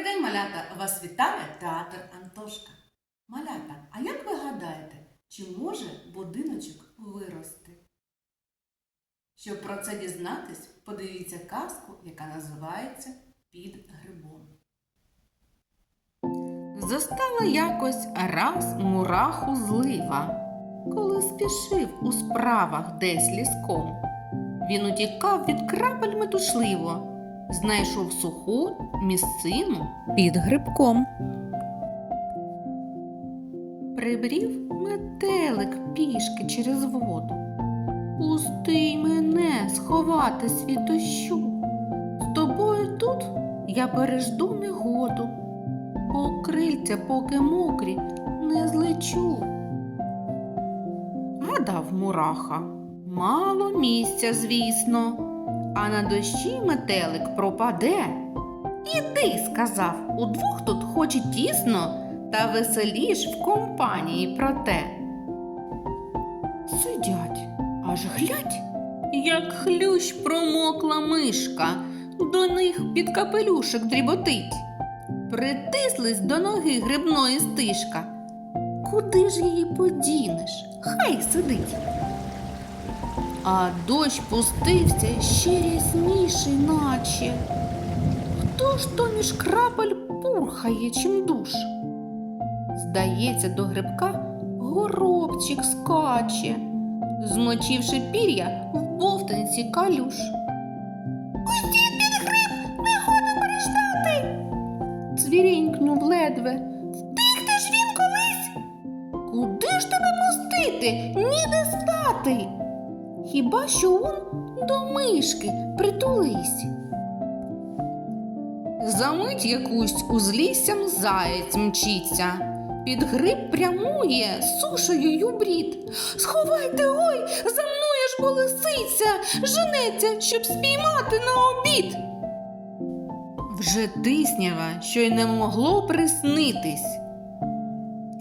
Добрий день, малята! Вас вітає театр Антошка. Малята, а як ви гадаєте, чи може будиночок вирости? Щоб про це дізнатись, подивіться казку, яка називається Під грибом. Застала якось раз мураху злива, коли спішив у справах десь ліском. Він утікав від крапель метушливо, знайшов суху місцину під грибком. Прибрів метелик пішки через воду. Пусти мене сховатись від дощу. З тобою тут я пережду негоду, бо крильця поки мокрі не злечу. Гадав мураха, мало місця, звісно, а на дощі метелик пропаде. Іди, сказав, удвох тут хоч тісно, та веселіш в компанії проте. Сидять, аж глядь, як хлющ промокла мишка, до них під капелюшок дріботить. Притислись до ноги грибної стишка. Куди ж її подінеш? Хай сидить. А дощ пустився ще рясніший, наче. Хто ж то між крапель пурхає, чим душ? Здається, до грибка горобчик скаче, змочивши пір'я в бовтанці калюш. Усі під гриб, не ходу перештати. Цвірінькнув ледве. Втихне ж він колись. Куди ж тебе пустити? Ніде стати. Хіба що он до мишки притулись. Замить якусь узліссям заєць мчиться. Під гриб прямує, сушею юбрід. Сховайте, ой, за мною ж бо лисиця, женеться, щоб спіймати на обід. Вже тиснява, що й не могло приснитись.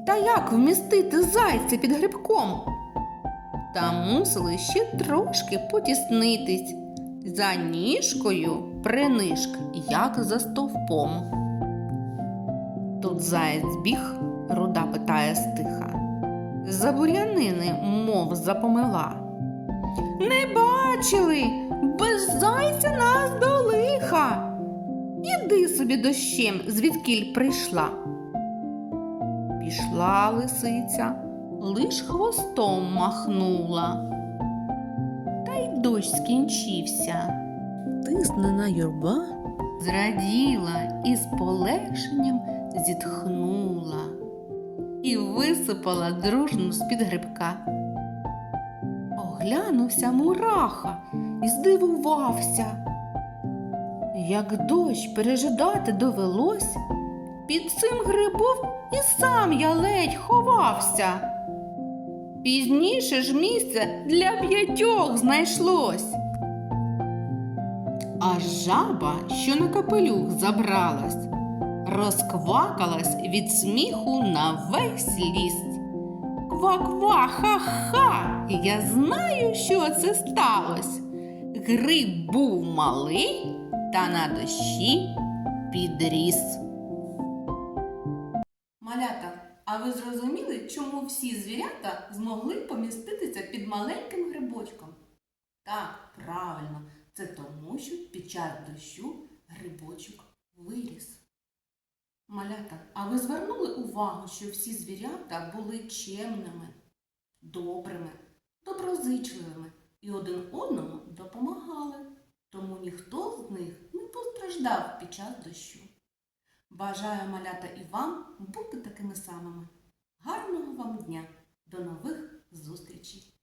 Та як вмістити зайця під грибком? Та мусили ще трошки потіснитись. За ніжкою принишк, як за стовпом. Тут заєць біг, руда питає стиха. За бур'янини, мов запомила. Не бачили, без зайця нас до лиха. Іди собі дощем, звідкіль прийшла. Пішла лисиця, лиш хвостом махнула. Та й дощ скінчився. Тиснена юрба зраділа і з полегшенням зітхнула і висипала дружно з-під грибка. Оглянувся мураха і здивувався. Як дощ пережидати довелось, під цим грибом і сам я ледь ховався. Пізніше ж місце для п'ятьох знайшлось. А жаба, що на капелюх забралась, розквакалась від сміху на весь ліс. Ква-ква, ха-ха, я знаю, що це сталося. Гриб був малий, та на дощі підріс. Малята, а ви зрозуміли, чому всі звірята змогли поміститися під маленьким грибочком? Так, правильно, це тому, що під час дощу грибочок виріс. Малята, а ви звернули увагу, що всі звірята були чемними, добрими, доброзичливими і один одному допомагали, тому ніхто з них не постраждав під час дощу. Бажаю малята і вам бути такими самими. Гарного вам дня! До нових зустрічей!